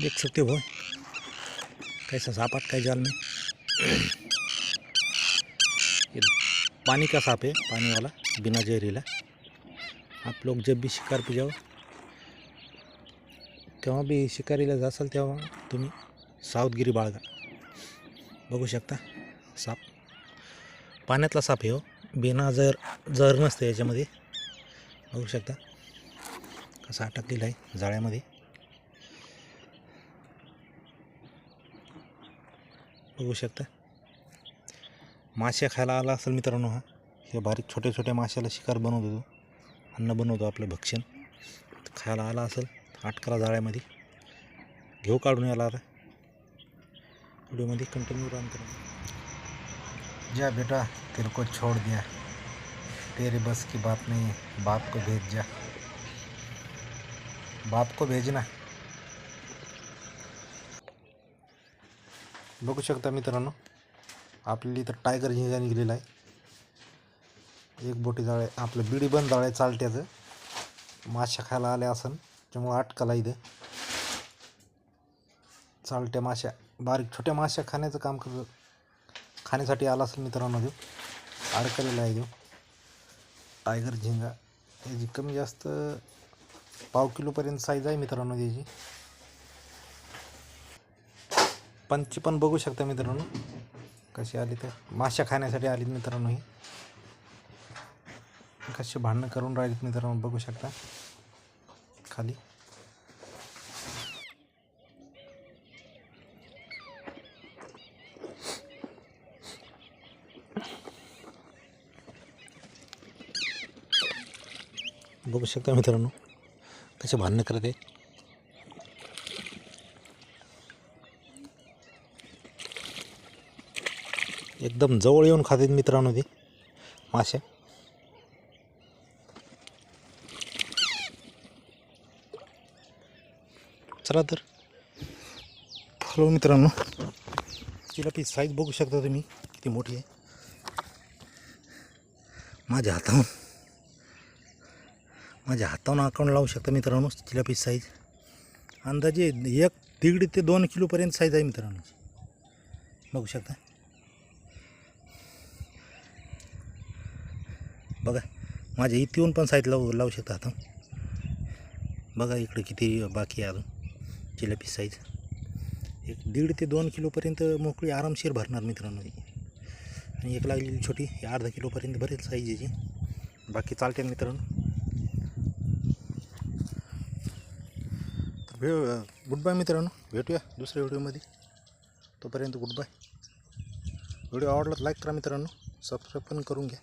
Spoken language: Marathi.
देख सकते हो कैसा सांप अटका जाल में? ये पानी का सांप है पानी वाला बिना जहरीला। आप लोग जब भी शिकार पे जाओ केव्हा बी शिकारीला जासाल तेव्हा हो, तुम्ही सावधगिरी बाळगा। बघू शकता साप। पाण्यातला साप आहे हो बिना जर जर नसतं याच्यामध्ये। बघू शकता कसा अटकलेला आहे जाळ्यामध्ये। बघू शकता मासे खायला आला असेल मित्रांनो हा, हे बारीक छोटे छोटे माशाला शिकार बनवतो तो अन्न बनवतो आपलं भक्षण. खायला आला असेल अटकला जाळ्यामध्ये. घेऊ काढून याला आता. कंटिन्यू रन करा. जा बेटा तेरे को छोड़ दिया. तेरे बस की बात नहीं है बाप को भेज जा. बाप को भेजना. बघू शकता मित्रांनो. आपल्याला इथं टायगर झिंगा निघलेला आहे. एक बोटी जाळे आपलं बिडी बंद जाळे चालत्याचं. माश्या खायला आल्या असन त्यामुळं अटकाला इथं. चालत्या माश्या बारीक छोट्या माश्या खाण्याचं काम करत खाण्यासाठी आला असेल मित्रांनो देऊ अडकलेला आहे देऊ टायगर झिंगा याची कमी जास्त पाव किलोपर्यंत साईज आहे मित्रांनो त्याची. पंची पण बघू शकता मित्रांनो. कशी आली तर. माश्या खाण्यासाठी आलीत मित्रांनो ही. कशी भांडणं करून राहिलीत मित्रांनो बघू शकता. खाली. बघू शकता मित्रांनो. कसे भांडणं करत आहे एकदम जवळ येऊन खातात मित्रांनो ते. माश्या चला तर. हॅलो मित्रांनो. तिला ती साईज बघू शकता तुम्ही. किती मोठी आहे. माझ्या हाताहून. माझ्या हाताहून अकाउंट लावू शकता मित्रांनो. तिला पीस साईज अंदाजे एक दीड ते दोन किलोपर्यंत साईज आहे मित्रांनो. बघू शकता. बघा माझ्या इथे येऊन पण साईज लावू लावू शकता आता. बघा इकडे किती बाकी आहे अजून जिलेबी साईज एक दीड ते दोन किलोपर्यंत मोकळी आरामशीर भरणार मित्रांनो आणि एक लागलेली छोटी ही अर्धा किलोपर्यंत भरेल साईज याची. बाकी चालते मित्रांनो. भेट गुड बाय मित्रांनो. भेटूया दुसऱ्या व्हिडिओमध्ये तोपर्यंत गुड बाय. व्हिडिओ आवडला लाईक करा मित्रांनो. सबस्क्राईब पण करून घ्या.